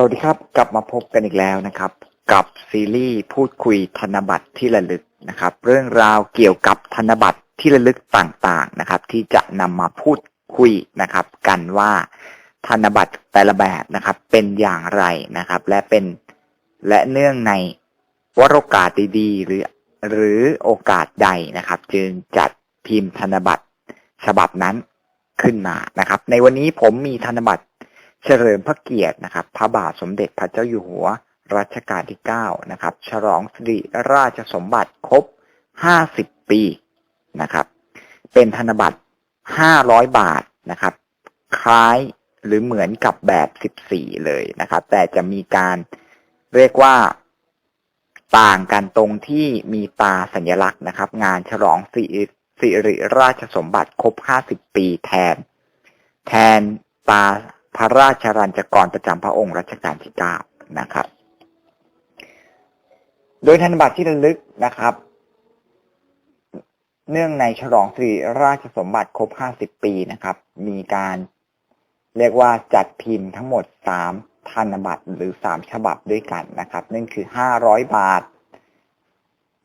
สวัสดีครับ กลับมาพบกันอีกแล้วนะครับ กับซีรีส์พูดคุยธนบัตรที่ระลึกนะครับ เรื่องราวเกี่ยวกับธนบัตรที่ระลึกต่างๆนะครับ ที่จะนำมาพูดคุยนะครับ กันว่าธนบัตรแต่ละแบบนะครับ เป็นอย่างไรนะครับ และเป็นและเนื่องในวโรกาสดีๆหรือหรือโอกาสใดนะครับ จึงจัดพิมพ์ธนบัตรฉบับนั้นขึ้นมานะครับ ในวันนี้ผมมีธนบัตร เฉลิมพระเกียรตินะครับ พระบาทสมเด็จพระเจ้าอยู่หัวรัชกาลที่ 9 นะครับ ฉลองสิริราชสมบัติครบ 50 ปีนะครับ เป็นธนบัตร 500 บาทนะครับ คล้ายหรือเหมือนกับแบบ 14 เลยนะครับ แต่จะมีการเรียกว่าต่างกันตรงที่มีตาสัญลักษณ์นะครับ งานฉลองสิสิริราชสมบัติครบ 50 ปีแทน แทนตา พระราชรัญจกรประจำพระองค์รัชกาลที่ 9 นะครับ โดยธนบัตรที่ระลึกนะครับ เนื่องในฉลองสิริราชสมบัติครบ 50 ปีนะครับ มีการเรียกว่าจัดพิมพ์ทั้งหมด 3 ธนบัตรหรือ 3 ฉบับด้วยกันนะครับ นั่นคือ 500 บาท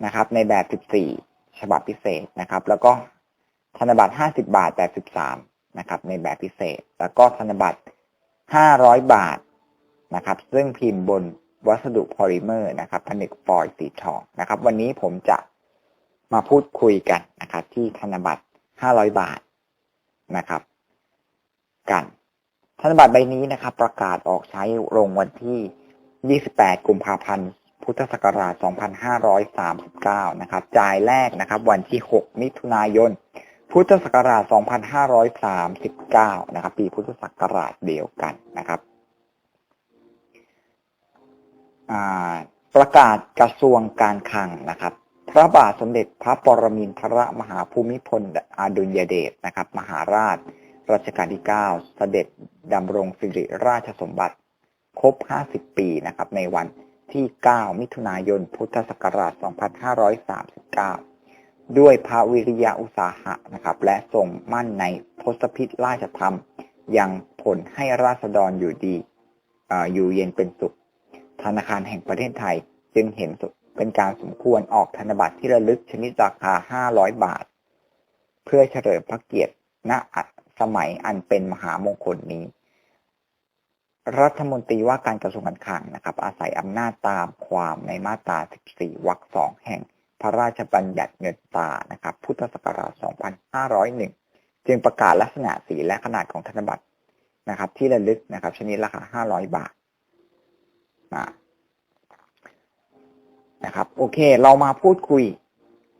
นะครับ ในแบบ 14 ฉบับพิเศษนะครับ แล้วก็ธนบัตร 50 บาทแบบ 13นะครับในแบบพิเศษ แล้วก็ธนบัตร 500 บาทนะครับ ซึ่งพิมพ์บนวัสดุพอลิเมอร์นะครับผนึกฟอยล์สีทองนะครับ วันนี้ผมจะมาพูดคุยกันนะครับ ที่ธนบัตร 500 บาทนะครับ กันธนบัตรใบนี้นะครับ ประกาศออกใช้ลงวันที่ 28 กุมภาพันธ์ พุทธศักราช 2539 นะครับ จ่ายแรกนะครับ วันที่ 6 มิถุนายน พุทธศักราช 2539 นะครับ ปีพุทธศักราชเดียวกันนะครับ ประกาศกระทรวงการคลังนะครับ พระบาทสมเด็จพระปรมินทรมหาภูมิพลอดุลยเดชนะครับ มหาราชรัชกาลที่ 9 เสด็จดำรงสิริราชสมบัติ ครบ 50 ปีนะครับ ในวันที่ 9 มิถุนายน พุทธศักราช 2539 ด้วยพระวิริยะอุตสาหะนะครับ และทรงมั่นในทศพิธราชธรรม ยังผลให้ราษฎรอยู่ดีออยู่เย็นเป็นสุข ธนาคารแห่งประเทศไทยจึงเห็นเป็นการสมควรออกธนบัตรที่ระลึกชนิดราคา 500 บาท เพื่อเฉลิมพระเกียรติณสมัยอันเป็นมหามงคลนี้ รัฐมนตรีว่าการกระทรวงการคลังนะครับ อาศัยอำนาจตามความในมาตรา 14 วรรคสองแห่ง พระราชบัญญัติเงินตรานะครับ พุทธศักราช 2501 จึงประกาศลักษณะสีและขนาดของธนบัตรนะครับ ที่ระลึกนะครับ ชนิดราคา 500 บาทนะครับ โอเค เรามาพูดคุย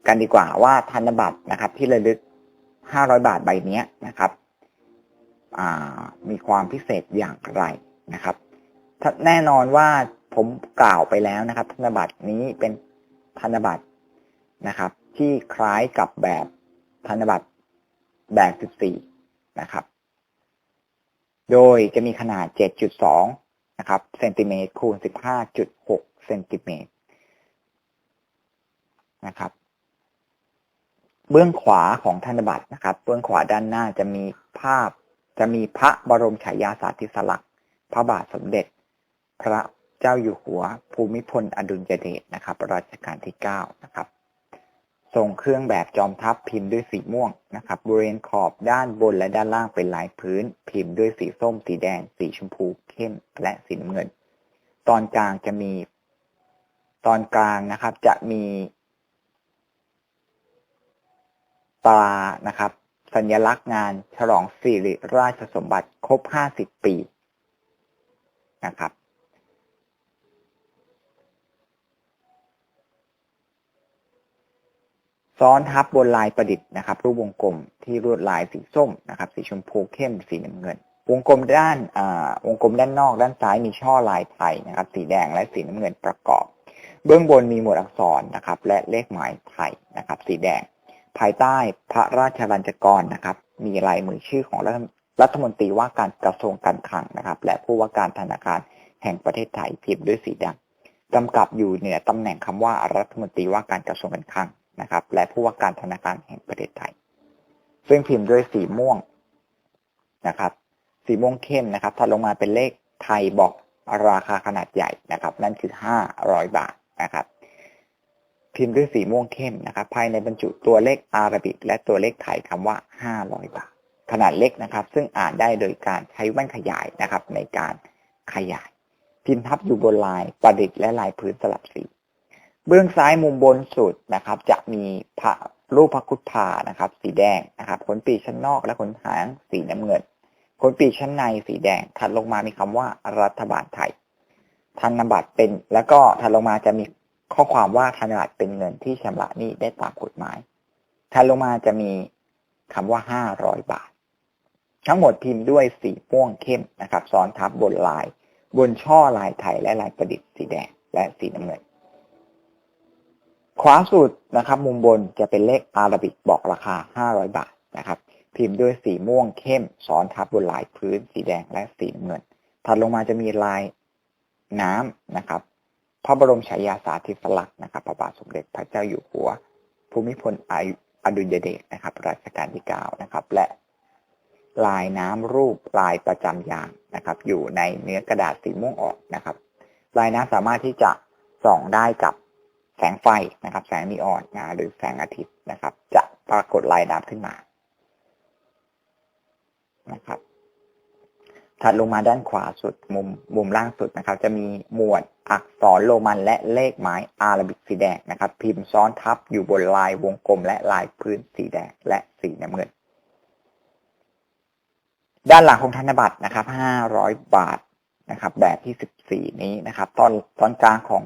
กันดีกว่าว่าธนบัตรนะครับ ที่ระลึก 500 บาทใบนี้นะครับมีความพิเศษอย่างไรนะครับแน่นอนว่าผมกล่าวไปแล้วนะครับ ธนบัตรนี้เป็นธนบัตร นะครับ ที่คล้ายกับแบบธนบัตรแบบ 14 นะครับ โดยจะมีขนาด 7.2 นะครับเซนติเมตรคูณ 15.6 เซนติเมตรนะครับ เบื้องขวาของธนบัตรนะครับ เบื้องขวาด้านหน้าจะมีภาพจะมีพระบรมฉายาสาธิสลักษณ์พระบาทสมเด็จ พระเจ้าอยู่หัวภูมิพลอดุลยเดชนะครับรัชกาลที่ 9 นะครับ ทรงเครื่องแบบจอมทัพพิมพ์ด้วยสีม่วงนะครับ บริเวณขอบด้านบนและด้านล่างเป็นลายพื้น พิมพ์ด้วยสีส้ม สีแดง สีชมพูเข้มและสีน้ำเงิน ตอนกลางจะมี ตอนกลางนะครับ จะมีตรานะครับ สัญลักษณ์งานฉลองสิริราชสมบัติครบ 50 ปีนะครับ ซ้อนทับบนลายประดิษฐ์นะครับ รูปวงกลมที่รวดลายสีส้มนะครับ สีชมพูเข้มสีน้ำเงิน วงกลมด้านวงกลมด้านนอกด้านซ้ายมีช่อลายไทยนะครับ สีแดงและสีน้ำเงินประกอบ เบื้องบนมีหมวดอักษรนะครับ และเลขหมายไทยนะครับ สีแดง ภายใต้พระราชบัญชกรนะครับ มีลายมือชื่อของรัฐมนตรีว่าการกระทรวงการคลังนะครับ และผู้ว่าการธนาคารแห่งประเทศไทยพิมพ์ด้วยสีดำกำกับอยู่เหนือตำแหน่งคำว่ารัฐมนตรีว่าการกระทรวงการคลัง นะครับ และผู้ว่าการธนาคารแห่งประเทศไทย ซึ่งพิมพ์ด้วยสีม่วงนะครับ สีม่วงเข้มนะครับถัดลงมาเป็นเลขไทยบอกราคาขนาดใหญ่นะครับ นั่นคือ 500 บาทนะครับพิมพ์ด้วยสีม่วงเข้มนะครับ ภายในบรรจุตัวเลขอาราบิก และตัวเลขไทยคำว่า 500 บาท ขนาดเล็กนะครับ ซึ่งอ่านได้โดยการใช้แว่นขยายนะครับ ในการขยาย พิมพ์ทับอยู่บนลายประดิษฐ์และลายพื้นสลับสี เบื้องซ้ายมุมบนสุดนะครับ จะมีพระรูปพระคุธานะครับ สีแดงนะครับขนปีกชั้นนอกและขนหางสีน้ำเงินขนปีกชั้นในสีแดงถัดลงมามีคำว่ารัฐบาลไทยธนบัตรเป็น แล้วก็ถัดลงมาจะมีข้อความว่าธนบัตรเป็นเงินที่ชำระหนี้ได้ตามกฎหมายถัดลงมาจะมีคำว่าห้าร้อยบาท ทั้งหมดพิมพ์ด้วยสีม่วงเข้มนะครับซ้อนทับบนลาย บนช่อลายไทยและลายประดิษฐ์สีแดงและสีน้ำเงิน ขวาสุดนะครับ มุมบนจะเป็นเลขอาราบิกบอกราคา 500 บาทนะครับ พิมพ์ด้วยสีม่วงเข้มซ้อนทับบนลายพื้น สีแดงและสีน้ำเงิน ถัดลงมาจะมีลายน้ำนะครับ พระบรมฉายาสาธิสลักษณ์นะครับพระบาทสมเด็จพระเจ้าอยู่หัว ภูมิพลอดุลยเดชนะครับ รัชกาลที่ 9 นะครับ และลายน้ำรูปลายประจำยางนะครับ อยู่ในเนื้อกระดาษสีม่วงออกนะครับ ลายน้ำสามารถที่จะส่องได้กับ แสงไฟนะครับ แสงนีออนนะหรือแสงอาทิตย์นะครับ จะปรากฏลายน้ำขึ้นมานะครับถัดลงมาด้านขวาสุดมุมมุมล่างสุดนะครับ จะมีหมวดอักษรโรมันและเลขหมายอารบิกสีแดงนะครับ พิมพ์ซ้อนทับอยู่บนลายวงกลม และลายพื้นสีแดงและสีน้ำเงิน ด้านหลังของธนบัตรนะครับ 500 บาทนะครับ แบบที่ 14 นี้นะครับ ตอนตอนกลางของ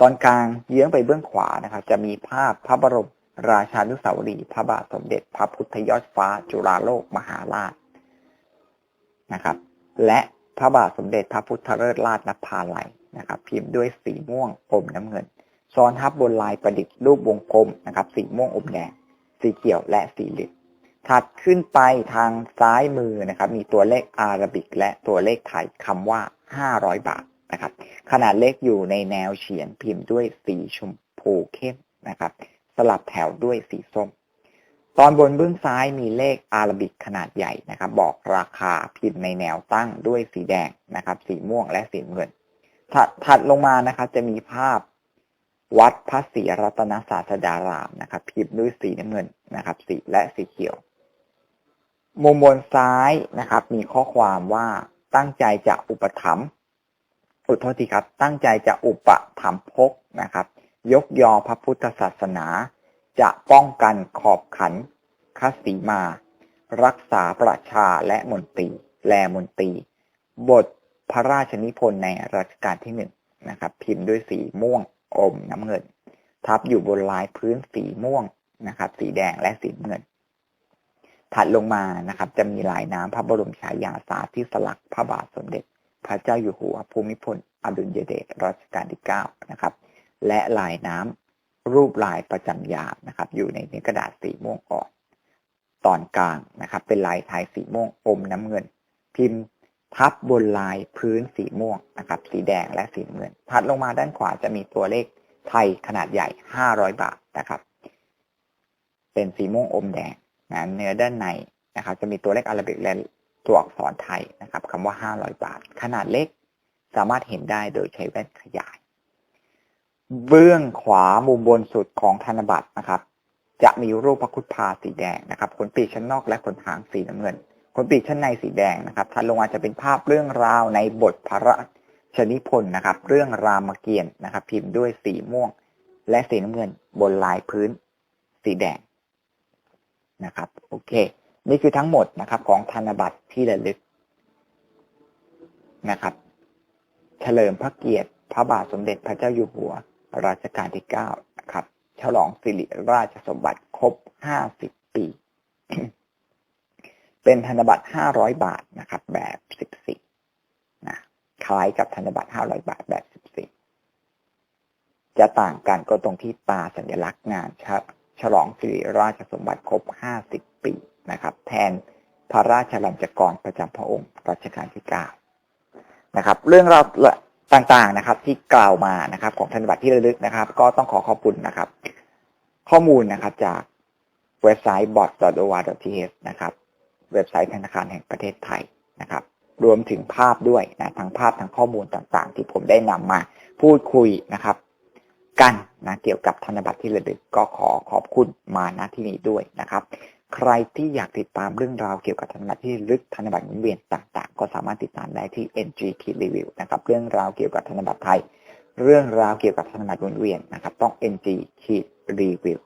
ตอนกลางเยื้องไปเบื้องขวานะครับ จะมีภาพพระบรมราชานุสาวรีย์พระบาทสมเด็จ พระพุทธยอดฟ้า จุฬาโลกมหาราชนะครับ และพระบาทสมเด็จพระพุทธเลิศราชนภาลัยนะครับ พิมพ์ด้วยสีม่วงอมน้ำเงิน ซ้อนทับบนลายประดิษฐ์รูปวงกลมนะครับ สีม่วงอมแดงสีเขียวและสีเหลืองถัดขึ้นไปทางซ้ายมือนะครับ มีตัวเลขอาราบิก และตัวเลขไทยคำว่า 500 บาท นะครับ ขนาดเลขอยู่ในแนวเฉียงพิมพ์ด้วยสีชมพูเข้มนะครับ สลับแถวด้วยสีส้ม ตอนบนเบื้องซ้ายมีเลขอาราบิกขนาดใหญ่นะครับ บอกราคาพิมพ์ในแนวตั้งด้วยสีแดงนะครับ สีม่วงและสีเงินถัดถัดลงมานะครับ จะมีภาพวัดพระศรีรัตนศาสดารามนะครับ พิมพ์ด้วยสีน้ำเงินนะครับ สีและสีเขียว มุมบนซ้ายนะครับ มีข้อความว่าตั้งใจจะอุปถัมภ์ อุทโทษทีครับ ตั้งใจจะอุปถัมภกนะครับ ยกยอพระพุทธศาสนา จะป้องกันขอบขันคสีมา รักษาประชาและมนตรีแลมนตรี บทพระราชนิพนธ์ในรัชกาลที่หนึ่งนะครับ พิมพ์ด้วยสีม่วงอมน้ำเงิน ทับอยู่บนลายพื้นสีม่วงนะครับ สีแดงและสีเงิน ถัดลงมานะครับ จะมีลายน้ำพระบรมฉายาสาธิสลักษ์พระบาทสมเด็จ พระเจ้าอยู่หัวภูมิพลอดุลยเดชรัชกาลที่9นะครับ และลายน้ำรูปลายประจำยามนะครับ อยู่ในเนื้อกระดาษสีม่วงอ่อนตอนกลางนะครับ เป็นลายไทยสีม่วงอมน้ำเงิน พิมพ์ทับบนลายพื้นสีม่วงนะครับ สีแดงและสีเงิน ถัดลงมาด้านขวาจะมีตัวเลขไทยขนาดใหญ่ 500 บาทนะครับ เป็นสีม่วงอมแดงนะเนื้อด้านในนะครับ จะมีตัวเลขอาราบิกและ ตัวอักษรไทยนะครับคำว่า 500 บาท ขนาดเล็กสามารถเห็นได้โดยใช้แว่นขยาย เบื้องขวามุมบนสุดของธนบัตรนะครับ จะมีรูปพระคุดพาสีแดงนะครับขนปีกชั้นนอกและขนหางสีน้ำเงินขนปีกชั้นในสีแดงนะครับถัดลงมาจะเป็นภาพเรื่องราวในบทพระราชนิพนธ์นะครับ เรื่องรามเกียรตินะครับ พิมพ์ด้วยสีม่วง และสีน้ำเงินบนลายพื้น สีแดงนะครับ โอเค นี่คือทั้งหมดนะครับของธนบัตรที่ระลึกนะครับ เฉลิมพระเกียรติพระบาทสมเด็จพระเจ้าอยู่หัว รัชกาลที่9นะครับ ฉลองสิริราชสมบัติครบ 50 ปี เป็นธนบัตร 500 บาทนะครับ แบบ 14นะคล้ายกับธนบัตร 500 บาทแบบ 14 จะต่างกันก็ตรงที่ตาสัญลักษณ์งานฉลองสิริราชสมบัติครบ 50 ปี นะครับ แทนพระราชลัญจกรประจำพระองค์รัชกาลที่ 9 นะครับ เรื่องราวต่างๆนะครับ ที่กล่าวมานะครับ ของธนบัตรที่ระลึกนะครับ ก็ต้องขอขอบคุณนะครับ ข้อมูลนะครับจากเว็บไซต์ bot.or.th นะครับ เว็บไซต์ธนาคารแห่งประเทศไทยนะครับ รวมถึงภาพด้วยนะทั้งภาพทั้งข้อมูลต่างๆ ที่ผมได้นำมาพูดคุยนะครับ กันนะเกี่ยวกับธนบัตรที่ระลึกก็ขอขอบคุณมาณที่นี้ด้วยนะครับ ใครที่อยากติดตามเรื่องราวเกี่ยวกับธนบัตรที่ลึกธนบัตรหมุนเวียนต่างๆ ก็สามารถติดตามได้ที่ NG Key Review นะครับเรื่องราวเกี่ยวกับธนบัตรไทย เรื่องราวเกี่ยวกับธนบัตรหมุนเวียนนะครับต้อง NG Key Review